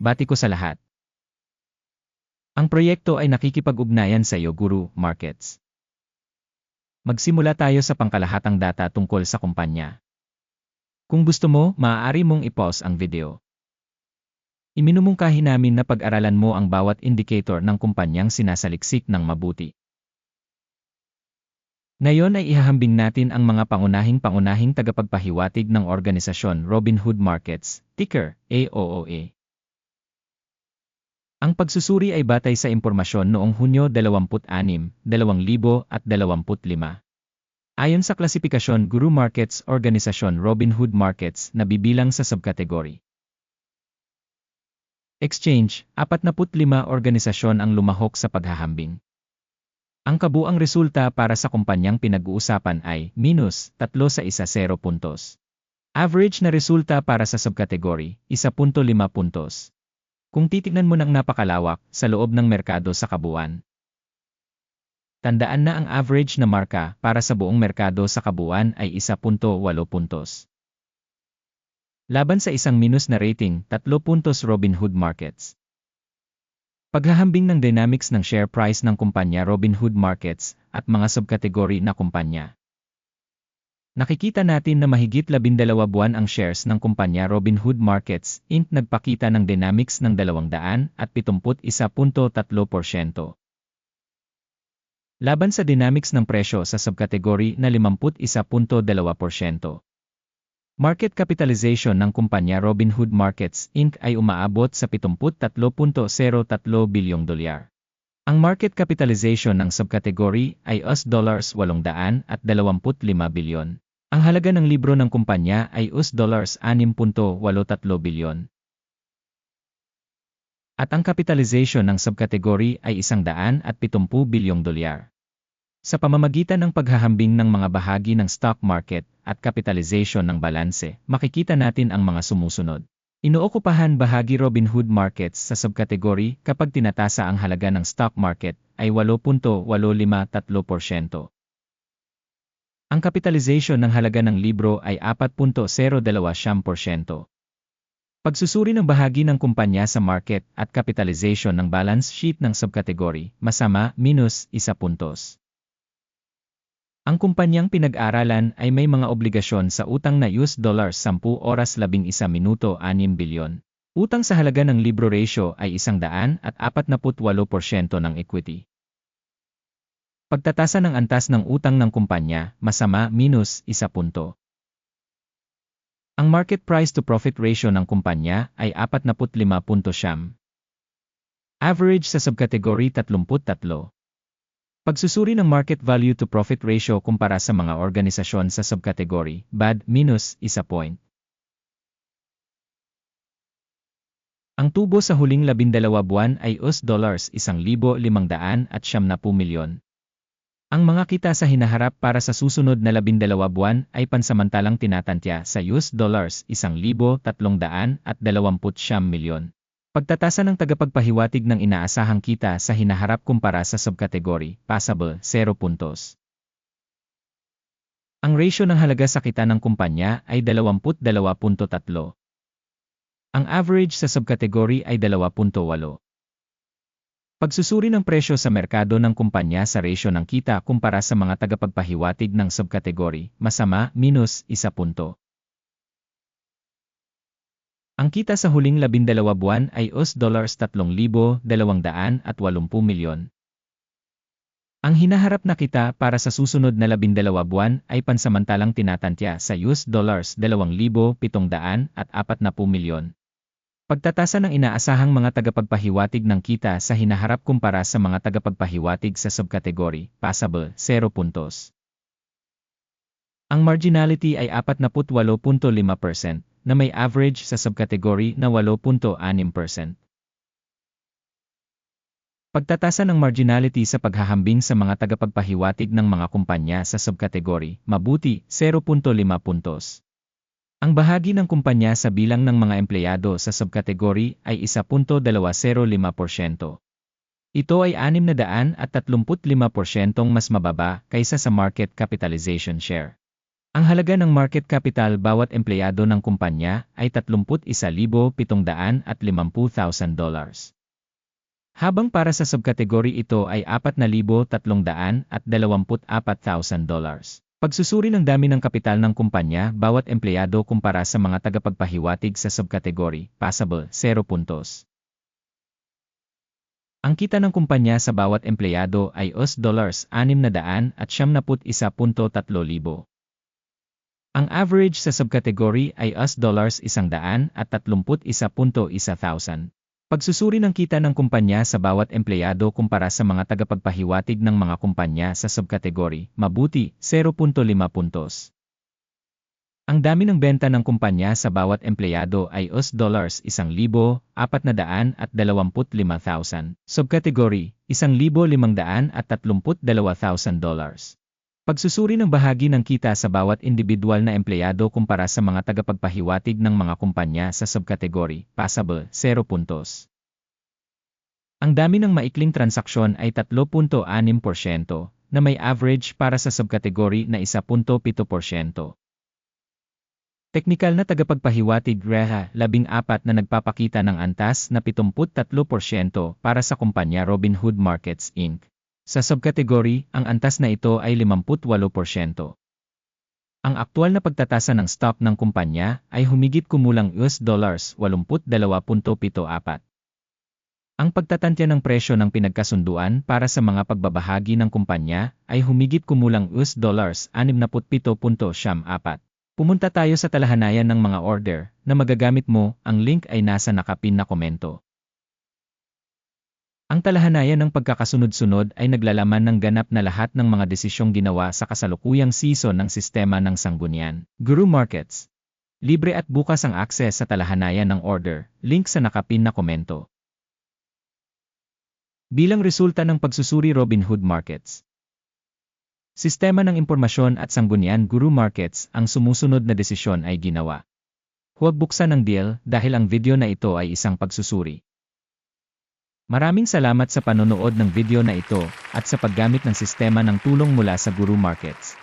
bati ko sa lahat. Ang proyekto ay nakikipag-ugnayan sa iyo, Guru Markets. Magsimula tayo sa pangkalahatang data tungkol sa kumpanya. Kung gusto mo, maaari mong i-pause ang video. Iminumungkahi namin na pag-aralan mo ang bawat indicator ng kumpanyang sinasaliksik ng mabuti. Ngayon ay ihahambing natin ang mga pangunahing-pangunahing tagapagpahiwatig ng organisasyon Robinhood Markets, ticker AOOA. Ang pagsusuri ay batay sa impormasyon noong Hunyo 26, 2025. Ayon sa klasifikasyon Guru Markets Organisasyon Robinhood Markets na bibilang sa subkategory. Exchange, 45 organisasyon ang lumahok sa paghahambing. Ang kabuang resulta para sa kumpanyang pinag-uusapan ay minus 3 sa isa 0 puntos. Average na resulta para sa subkategory, 1.5 puntos. Kung titignan mo ng napakalawak sa loob ng merkado sa kabuuan. Tandaan na ang average na marka para sa buong merkado sa kabuuan ay 1.8 puntos. Laban sa isang minus na rating, 3 puntos Robinhood Markets. Paghahambing ng dynamics ng share price ng kumpanya Robinhood Markets at mga subkategory na kumpanya. Nakikita natin na mahigit 12 buwan ang shares ng kumpanya Robinhood Markets Inc. nagpakita ng dynamics ng 200 at 71.3%. Laban sa dynamics ng presyo sa subkategory na 51.2%. Market capitalization ng kumpanya Robinhood Markets Inc. ay umaabot sa 73.03 bilyong dolyar. Ang market capitalization ng subkategory ay US dollars 825 bilyon. Ang halaga ng libro ng kumpanya ay US dollars 6.83 bilyon. At ang capitalization ng subkategory ay 170 bilyong dolyar. Sa pamamagitan ng paghahambing ng mga bahagi ng stock market at capitalization ng balanse, makikita natin ang mga sumusunod. Inookupahan bahagi Robinhood Markets sa subkategory kapag tinatasa ang halaga ng stock market ay 8.853%. Ang capitalization ng halaga ng libro ay 4.02%. Pagsusuri ng bahagi ng kumpanya sa market at capitalization ng balance sheet ng subkategory, masama, minus, isa puntos. Ang kumpanyang pinag-aralan ay may mga obligasyon sa utang na US dollars 10 oras 11 minuto 6 bilyon. Utang sa halaga ng libro ratio ay 100 at 48% ng equity. Pagtatasa ng antas ng utang ng kumpanya, masama minus 1 punto. Ang market price to profit ratio ng kumpanya ay 45.7. Average sa subkategory 33. Pagsusuri ng market value to profit ratio kumpara sa mga organisasyon sa subkategory, bad, minus, isa point. Ang tubo sa huling labindalawa buwan ay US dollars 1,500 at siyam na milyon. Ang mga kita sa hinaharap para sa susunod na labindalawa buwan ay pansamantalang tinatantya sa US dollars 1,300 at 20 milyon. Pagtatasa ng tagapagpahiwatig ng inaasahang kita sa hinaharap kumpara sa subkategory, passable, 0 puntos. Ang ratio ng halaga sa kita ng kumpanya ay 22.3. Ang average sa subkategory ay 2.8. Pagsusuri ng presyo sa merkado ng kumpanya sa ratio ng kita kumpara sa mga tagapagpahiwatig ng subkategory, masama, minus, 1 punto. Ang kita sa huling labindalawa buwan ay US dollars 3,280 milyon. Ang hinaharap na kita para sa susunod na labindalawa buwan ay pansamantalang tinatantya sa US dollars 2,740 milyon. Pagtatasa ng inaasahang mga tagapagpahiwatig ng kita sa hinaharap kumpara sa mga tagapagpahiwatig sa subkategory, passable, 0 puntos. Ang marginality ay 48.5%, na may average sa subkategory na 8.6%. Pagtatasa ng marginality sa paghahambing sa mga tagapagpahiwatig ng mga kumpanya sa subkategory, mabuti, 0.5 puntos. Ang bahagi ng kumpanya sa bilang ng mga empleyado sa subkategory ay 1.205%. Ito ay 635% mas mababa kaysa sa market capitalization share. Ang halaga ng market capital bawat empleyado ng kumpanya ay 31,750,000 dollars. Habang para sa subkategory ito ay 4,324,000 dollars. Pagsusuri ng dami ng kapital ng kumpanya bawat empleyado kumpara sa mga tagapagpahiwatig sa subkategory, passable, 0 puntos. Ang kita ng kumpanya sa bawat empleyado ay US dollars 600 at 71.3 libo. Ang average sa subkategory ay US dollars 100 at 31.1 thousand. Pagsusuri ng kita ng kumpanya sa bawat empleyado kumpara sa mga tagapagpahiwatig ng mga kumpanya sa subkategory, mabuti, 0.5 puntos. Ang dami ng benta ng kumpanya sa bawat empleyado ay US dollars 1,425,000. Subkategory, 1,532,000 dollars. Pagsusuri ng bahagi ng kita sa bawat individual na empleyado kumpara sa mga tagapagpahiwatig ng mga kumpanya sa subkategory, passable, 0 puntos. Ang dami ng maikling transaksyon ay 3.6% na may average para sa subkategory na 1.7%. Teknikal na tagapagpahiwatig REHA 14 na nagpapakita ng antas na 73% para sa kumpanya Robinhood Markets Inc. Sa subkategory, ang antas na ito ay 58%. Ang aktual na pagtatasa ng stock ng kumpanya ay humigit kumulang US dollars 82.74. Ang pagtatantya ng presyo ng pinagkasunduan para sa mga pagbabahagi ng kumpanya ay humigit kumulang US dollars 67.74. Pumunta tayo sa talahanayan ng mga order na magagamit mo, ang link ay nasa nakapin na komento. Ang talahanayan ng pagkakasunod-sunod ay naglalaman ng ganap na lahat ng mga desisyong ginawa sa kasalukuyang season ng sistema ng sanggunian. Guru Markets. Libre at bukas ang akses sa talahanayan ng order, link sa nakapin na komento. Bilang resulta ng pagsusuri Robinhood Markets. Sistema ng impormasyon at sanggunian Guru Markets ang sumusunod na desisyon ay ginawa. Huwag buksan ang deal dahil ang video na ito ay isang pagsusuri. Maraming salamat sa panonood ng video na ito at sa paggamit ng sistema ng tulong mula sa Guru Markets.